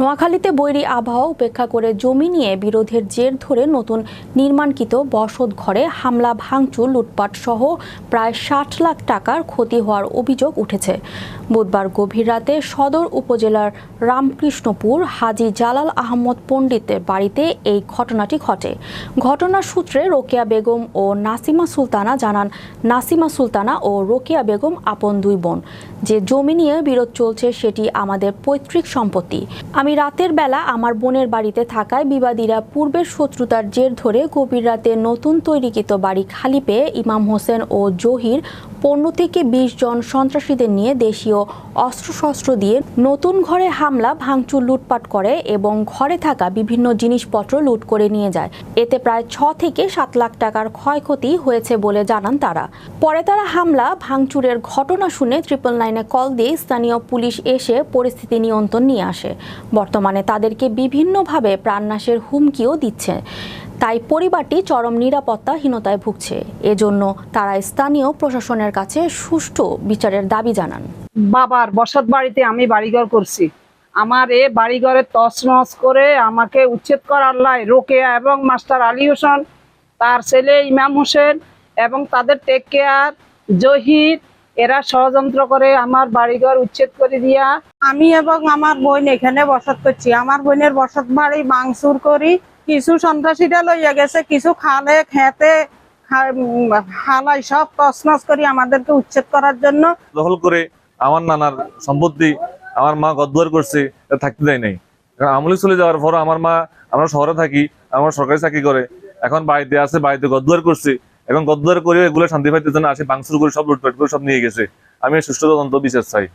নোয়াখালীতে বৈরী আবহাওয়া উপেক্ষা করে জমি নিয়ে বিরোধের জের ধরে নতুন নির্মাণকৃত বসত ঘরে হামলা, ভাঙচুর, লুটপাট সহ প্রায় ষাট লাখ টাকার ক্ষতি হওয়ার অভিযোগ উঠেছে। বুধবার গভীর রাতে সদর উপজেলার রামকৃষ্ণপুর হাজি জালাল আহমদ পণ্ডিতের বাড়িতে এই ঘটনাটি ঘটে। ঘটনার সূত্রে রোকেয়া বেগম ও নাসিমা সুলতানা জানান, নাসিমা সুলতানা ও রোকেয়া বেগম আপন দুই বোন। যে জমি নিয়ে বিরোধ চলছে সেটি আমাদের পৈতৃক সম্পত্তি। আমি রাতের বেলা আমার বোনের বাড়িতে থাকায় বিবাদীরা পূর্বের শত্রুতার জের ধরে গভীর রাতে নতুন তৈরিকৃত বাড়ি খালি পেয়ে ইমাম হোসেন ও জহির পনেরো থেকে বিশ জন সন্ত্রাসীদের নিয়ে দেশীয় অস্ত্রশস্ত্র দিয়ে নতুন ঘরে হামলা, ভাঙচুর, লুটপাট করে এবং ঘরে থাকা বিভিন্ন জিনিসপত্র লুট করে নিয়ে যায়। এতে প্রায় ছ থেকে সাত লাখ টাকার ক্ষয়ক্ষতি হয়েছে বলে জানান তারা। পরে তারা হামলা, ভাঙচুরের ঘটনা শুনে ট্রিপল নাইনে কল দিয়ে স্থানীয় পুলিশ এসে পরিস্থিতি নিয়ন্ত্রণ নিয়ে আসে। বর্তমানে তাদেরকে বিভিন্নভাবে প্রাণনাশের হুমকিও দিচ্ছে। তাই পরিবারটি চরম নিরাপত্তাহীনতায় ভুগছে। এজন্য তারা স্থানীয় প্রশাসনের কাছে সুষ্ঠু বিচারের দাবি জানান। বাবার বসত বাড়িতে আমি বাড়িঘর করছি। আমার এ বাড়িঘরে তছনছ করে আমাকে উচ্ছেদ করার লাই রোকেয়া এবং মাস্টার আলী হোসেন, তার ছেলে ইমাম হোসেন এবং তাদের টেক কেয়ার জহির এরা ষড়যন্ত্র করে আমার বাড়িঘর উচ্ছেদ করে দিয়া। আমি এবং আমার বোন এখানে বসত করছি। আমার বোনের বসত বাড়ি মাংসুর করি। কিছু সন্ত্রাসীরা লইয়া গেছে কিছু খালে খেতে হালাই সব তছনছ করি আমাদেরকে উচ্ছেদ করার জন্য। দখল করে আমার নানার সম্পত্তি আমার মা গদ্দার করছে থাকতে দেয় নাই। কারণ আমলি চলে যাওয়ার পর আমার মা আমরা শহরে থাকি আমার সরকারি চাকরি করে। এখন বাড়িতে আছে বাড়িতে গদ্দার করছে। এখন গদ্দার করে এগুলো শান্তি পাইতে না আসে বাংসুর করে সব লুটপাট করে সব নিয়ে গেছে। আমি সুষ্ঠু তদন্ত বিচার চাই।